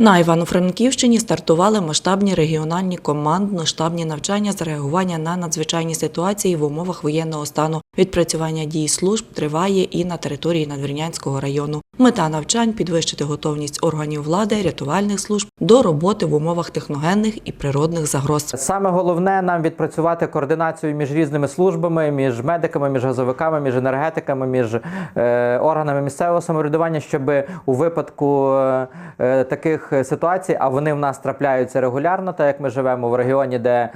На Івано-Франківщині стартували масштабні регіональні командно-штабні навчання з реагування на надзвичайні ситуації в умовах воєнного стану. Відпрацювання дій служб триває і на території Надвірнянського району. Мета навчань підвищити готовність органів влади, рятувальних служб до роботи в умовах техногенних і природних загроз. Саме головне нам відпрацювати координацію між різними службами, між медиками, між газовиками, між енергетиками, між е, органами місцевого самоврядування, щоб у випадку е, е, таких ситуацій, а вони в нас трапляються регулярно, так як ми живемо в регіоні, де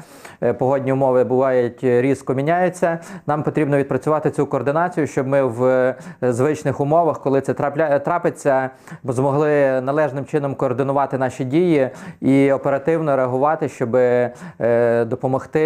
е, погодні умови бувають різко міняються. Нам потрібно відпрацювати цю координацію, щоб ми в е, звичних умовах, коли це трапля, трапиться, змогли належним чином координувати наші дії і оперативно реагувати, щоб е, допомогти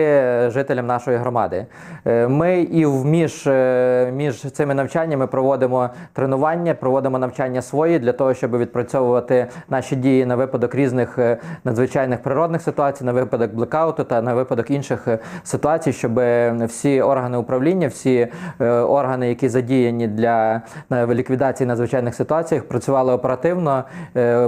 жителям нашої громади. Е, Ми і в між, е, між цими навчаннями проводимо тренування, проводимо навчання свої для того, щоб відпрацьовувати наші дії на випадок різних е, надзвичайних природних ситуацій, на випадок блекауту та на випадок інших е, ситуацій, щоб всі органи управління, всі е, органи, які задіяні для ліквідації надзвичайних ситуацій, працювали оперативно,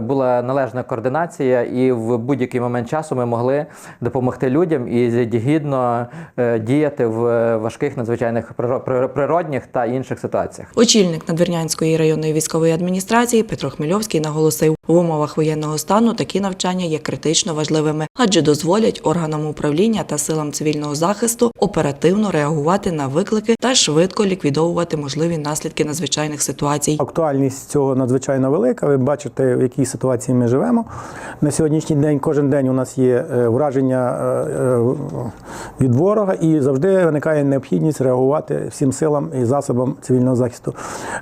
була належна координація, і в будь-який момент часу ми могли допомогти людям і гідно діяти в важких надзвичайних приро- природних та інших ситуаціях. Очільник Надвірнянської районної військової адміністрації Петро Хмельовський наголосив, в умовах воєнного стану такі навчання є критично важливими, адже дозволять органам управління та силам цивільного захисту оперативно реагувати на виклики та швидко ліквідовувати можливі наслідки надзвичайних ситуацій. Актуальність цього надзвичайно велика. Ви бачите, в якій ситуації ми живемо. На сьогоднішній день кожен день у нас є е, враження е, е, від ворога, і завжди виникає необхідність реагувати всім силам і засобам цивільного захисту.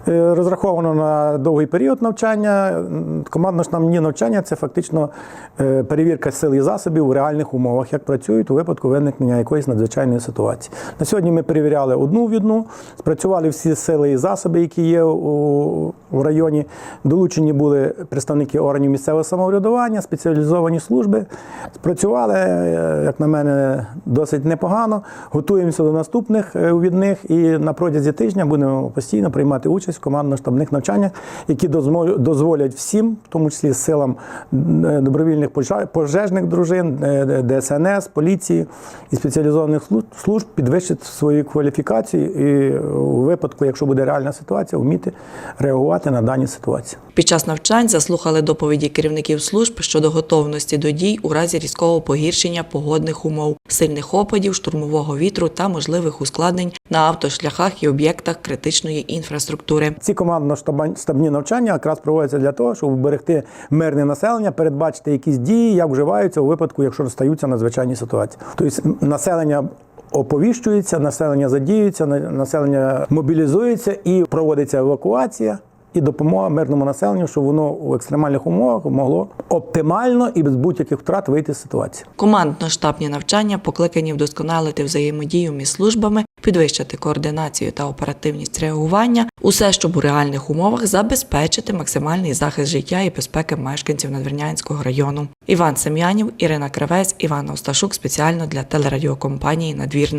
Розраховано на довгий період навчання. М, Командно-штабні навчання це фактично е, перевірка сил і засобів у реальних умовах, як працюють у випадку виникнення якоїсь надзвичайної ситуації. На сьогодні ми перевіряли одну в одну, спрацювали всі сили і засоби, які є у, районі. Долучені були представники органів місцевого самоврядування, спеціалізовані служби. Спрацювали, е, як на мене, досить непогано. Готуємося до наступних е, від них і на протязі тижня будемо постійно приймати участь в командно-штабних навчаннях, які дозволять всім, в тому числі силам е, добровільних пожежних дружин, е, ДСНС, поліції і спеціалізованих служб- підвищити свою кваліфікацію і у випадку, якщо буде реальна ситуація, вміти реагувати на дані ситуації. Під час навчань заслухали доповіді керівників служб щодо готовності до дій у разі різкого погіршення погодних умов, сильних опадів, штурмового вітру та можливих ускладнень на автошляхах і об'єктах критичної інфраструктури. Ці командно-штабні навчання якраз проводяться для того, щоб вберегти мирне населення, передбачити якісь дії, як вживаються у випадку, якщо стаються надзвичайні ситуації. Тобто населення. Оповіщується, населення задіюється, на- населення мобілізується і проводиться евакуація і допомога мирному населенню, щоб воно у екстремальних умовах могло оптимально і без будь-яких втрат вийти з ситуації. Командно-штабні навчання покликані вдосконалити взаємодію між службами, підвищити координацію та оперативність реагування, усе, щоб у реальних умовах забезпечити максимальний захист життя і безпеки мешканців Надвірнянського району. Іван Сем'янів, Ірина Кривець, Іван Осташук спеціально для телерадіокомпанії Надвірна.